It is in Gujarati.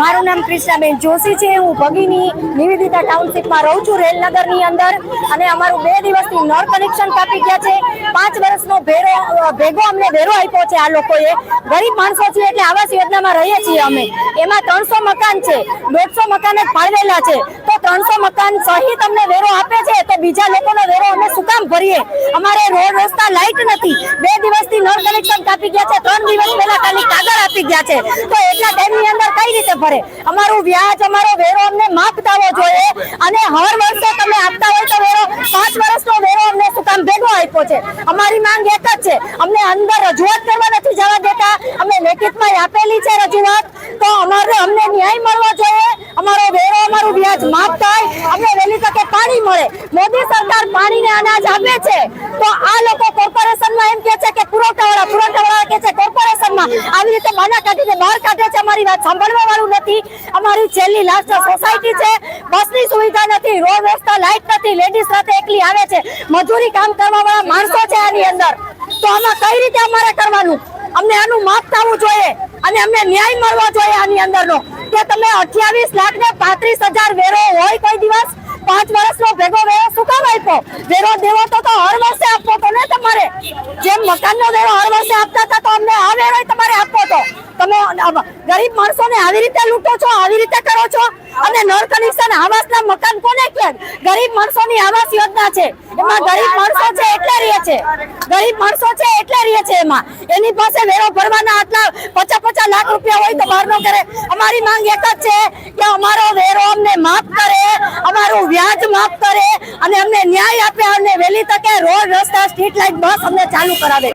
મારું નામ કૃષ્ણાબેન જોશી છે. હું ભગીની નિવેદિતા ટાઉનશીપમાં રહું છું રેલનગરની અંદર અને અમારું બે દિવસથી નળ કનેક્શન કાપી ગયા છે. પાંચ વર્ષનો ભેરો, ભેગો અમને ભેરો આપ્યો છે આ લોકોએ. ગરીબ માણસો છીએ એટલે આવાસ યોજનામાં રહીએ છીએ અમે. એમાં ત્રણસો મકાન છે. દોઢસો મકાન જ ફાળવેલા છે. ત્રણસો મકાન સહિત અમને વેરો આપે છે, તો બીજા લોકોનો વેરો અમે શું કામ ભરીએ? અમારે રોડ રસ્તા લાઈટ નથી. બે દિવસથી નળ કનેક્શન કાપી ગયા છે, ત્રણ દિવસ પહેલા ખાલી કાગળ આપી ગયા છે. તો એટલા ટાઈમની અંદર કઈ રીતે ભરે? અમારું વ્યાજ, અમારો વેરો અમને માફ થવો જોઈએ. અને હર વર્ષે તમે આપતા હોય તો વેરો, પાંચ વર્ષનો વેરો અમને શું કામ ભેગો આપ્યો છે? અમારી માંગ એક જ છે. અમને અંદર રજૂઆત કરવા નથી જવા દેતા. અમે લેખિતમાં આપેલી છે રજૂઆત. તો અમારે અમને ન્યાય મળવો જોઈએ અમારો વેરો અમારું વ્યાજ માફ થાય, અમને વહેલી તકે પાણી મળે. મોદી સરકાર પાણીને અનાજ આપે છે. તો આ લોકો કોર્પોરેશનમાં એમ કે છે કે પુરવઠાવાળા પુરવઠાવાળા કે છે કોર્પોરેશનમાં આવી રીતે માના કાઢીને બહાર કાઢે છે. અમારી વાત સાંભળવા વાળું નથી. અમારી છેલ્લી લાસ્ટ સોસાયટી છે. બસની સુવિધા નથી, રોડ રસ્તા લાઈટ નથી. લેડીઝ રાતે એકલી આવે છે. મજૂરી કામ કરવા વાળા માણસો છે આની અંદર. તો આમાં કઈ રીતે અમારે કરવાનું? અમને આનું માફ થવું જોઈએ. અને અમને ન્યાય મળવો જોઈએ આની અંદરનો. કે તમે અઠ્યાવીસ લાખ ને પાંત્રીસ હજાર વેરો હોય કોઈ દિવસ, પાંચ વર્ષનો ભેગો વેરો શું કામ આપ્યો? વેરો દેવો તો હર વર્ષે આપવો તો ને તમારે? જેમ મકાનનો વેરો હર વર્ષે આપતા હતા તો અમને આ વેરો તમારે આપવો તો તમે ગરીબ માણસોને આવી રીતે લૂંટો છો, આવી રીતે કરો છો? અને નળ કનેક્શન આવાસના મકાન કોને કે ગરીબ માણસોની આવાસ યોજના છે. એમાં ગરીબ માણસો છે એટલે રહે છે. ગરીબ માણસો છે એટલે રહે છે એમાં. એની પાસે વેરો ભરવાના આટલા પચાસ પચાસ લાખ રૂપિયા હોય તો બહાર નો કરે. અમારી માંગ એક જ છે કે અમારો વેરો અમને માફ કરે, અમારું વ્યાજ માફ કરે અને અમને ન્યાય આપે અને વહેલી તકે રોડ, રસ્તા સ્ટ્રીટ લાઇટ બસ અમને ચાલુ કરાવે.